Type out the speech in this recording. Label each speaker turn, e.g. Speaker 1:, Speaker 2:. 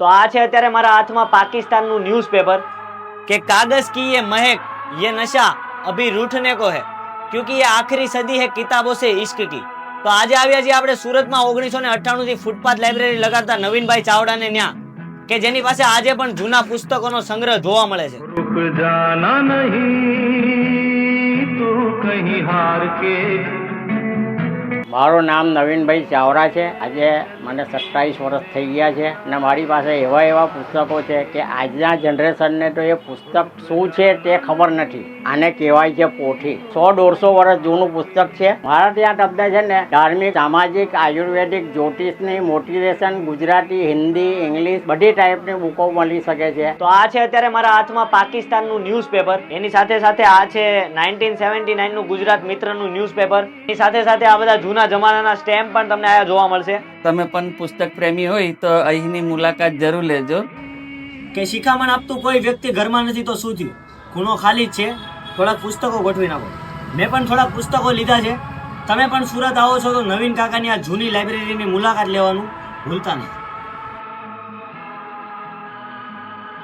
Speaker 1: તો આ છે અત્યારે મારા હાથમાં પાકિસ્તાન પાકિસ્તાનનું ન્યૂઝપેપર કે કાગઝ કી યે મહેક યે નશા અભી રૂઠને કો હે? ક્યુંકિ યે આખરી સદી હે કિતાબો સે ઇશ્ક કી? તો આજે આવ્યા છીએ આપણે સુરતમાં ઓગણીસો ને અઠ્ઠાણુંથી ફૂટપાથ લાઇબ્રેરી લગાડતા નવીનભાઈ ચાવડાને ન્યા કે જેની પાસે આજે પણ જૂના પુસ્તકોનો સંગ્રહ જોવા મળે છે.
Speaker 2: નહીં તું કહીં હાર કે
Speaker 3: મારું નામ નવીનભાઈ ચાવડા છે. આજે મને સત્તાવીસ વર્ષ થઈ ગયા છે અને મારી પાસે એવા એવા પુસ્તકો છે કે આજના જનરેશનને તો એ પુસ્તક શું છે તે ખબર નથી. આને કહેવાય છે પોથી. સો દોઢસો વર્ષ જૂનું પુસ્તક છે. મારા ત્યાં તમને છે ને, ધાર્મિક, સામાજિક, આયુર્વેદિક, જ્યોતિષની, મોટિવેશન, ગુજરાતી, હિન્દી, ઇંગ્લિશ બધી ટાઈપની બુકો મળી શકે છે.
Speaker 1: તો આ છે અત્યારે મારા હાથમાં પાકિસ્તાનનું ન્યૂઝપેપર એની સાથે સાથે આ છે નાઇન્ટીન સેવન્ટી નાઇનનું ગુજરાત મિત્રનું ન્યૂઝપેપર એની સાથે સાથે આ બધા જૂના જમાનાના સ્ટેમ્પ પણ તમને આયા જોવા મળશે.
Speaker 4: તમે પણ પુસ્તક પ્રેમી હોય તો અહીંની મુલાકાત જરૂર લેજો.
Speaker 1: કે શિખામણ આપતું કોઈ વ્યક્તિ ઘરમાં નથી તો શું થયું? ખૂણો ખાલી જ છે. થોડાક પુસ્તકો ગોઠવી નાખો. મેં પણ થોડાક પુસ્તકો લીધા છે. તમે પણ સુરત આવો છો તો નવીન કાકાની આ જૂની લાઇબ્રેરીની મુલાકાત લેવાનું ભૂલતા નહીં.